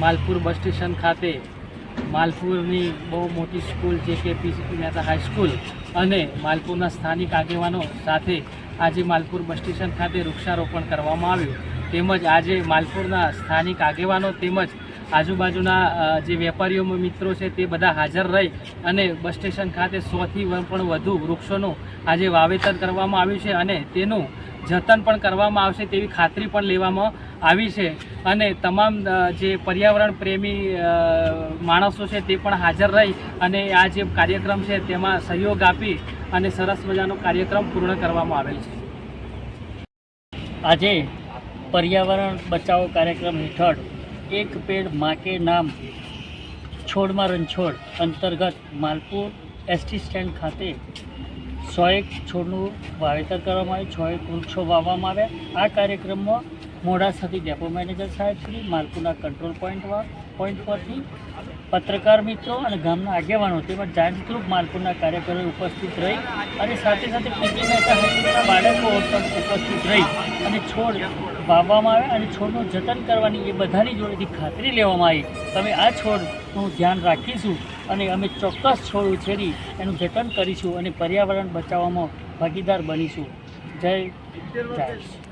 Malpur bus station ખાતે માલપુરની બહુ મોટી સ્કૂલ જે કે પીસીપી મહેતા હાઈસ્કૂલ અને માલપુરના સ્થાનિક આગેવાનો સાથે આજે માલપુર બસ સ્ટેશન ખાતે વૃક્ષારોપણ કરવામાં આવ્યું. તેમજ આજે માલપુરના સ્થાનિક આગેવાનો તેમજ આજુબાજુના જે વેપારીઓ મિત્રો છે તે બધા હાજર રહી અને બસ સ્ટેશન ખાતે સોથી પણ વધુ વૃક્ષોનું આજે વાવેતર કરવામાં આવ્યું છે અને તેનું જતન પણ કરવામાં આવશે તેવી ખાતરી પણ લેવામાં આવી છે. અને તમામ જે પર્યાવરણ પ્રેમી માણસો છે તે પણ હાજર રહી અને આ જે કાર્યક્રમ છે તેમાં સહયોગ આપી અને સરસ મજાનો કાર્યક્રમ પૂર્ણ કરવામાં આવેલ છે. આજે પર્યાવરણ બચાવો કાર્યક્રમ હેઠળ એક પેડ માકે નામ છોડમાં રણછોડ અંતર્ગત માલપુર એસટી સ્ટેન્ડ ખાતે સો એક છોડનું વાવેતર કરવામાં આવ્યું છ એક વૃક્ષો વાવવામાં આવ્યા. આ કાર્યક્રમમાં મોડાસાથી ડેપો મેનેજર સાહેબ શ્રી માલપુરના કંટ્રોલ પોઈન્ટ પોઈન્ટ પરથી પત્રકાર મિત્રો અને ગામના આગેવાનો તેમજ જાયન્ટ ગ્રુપ માલપુરના કાર્યકરો ઉપસ્થિત રહી અને સાથે સાથે પીટી મહેતા હાઈસ્કૂલના બાળકો ઉપસ્થિત રહી અને છોડ વાવવામાં આવે અને છોડનું જતન કરવાની એ બધાની જોડેથી ખાતરી લેવામાં આવી. તમે આ છોડનું ધ્યાન રાખીશું અને અમે ચોક્કસ છોડ ઉછેરી એનું જતન કરીશું અને પર્યાવરણ બચાવવામાં ભાગીદાર બનીશું. જય જય.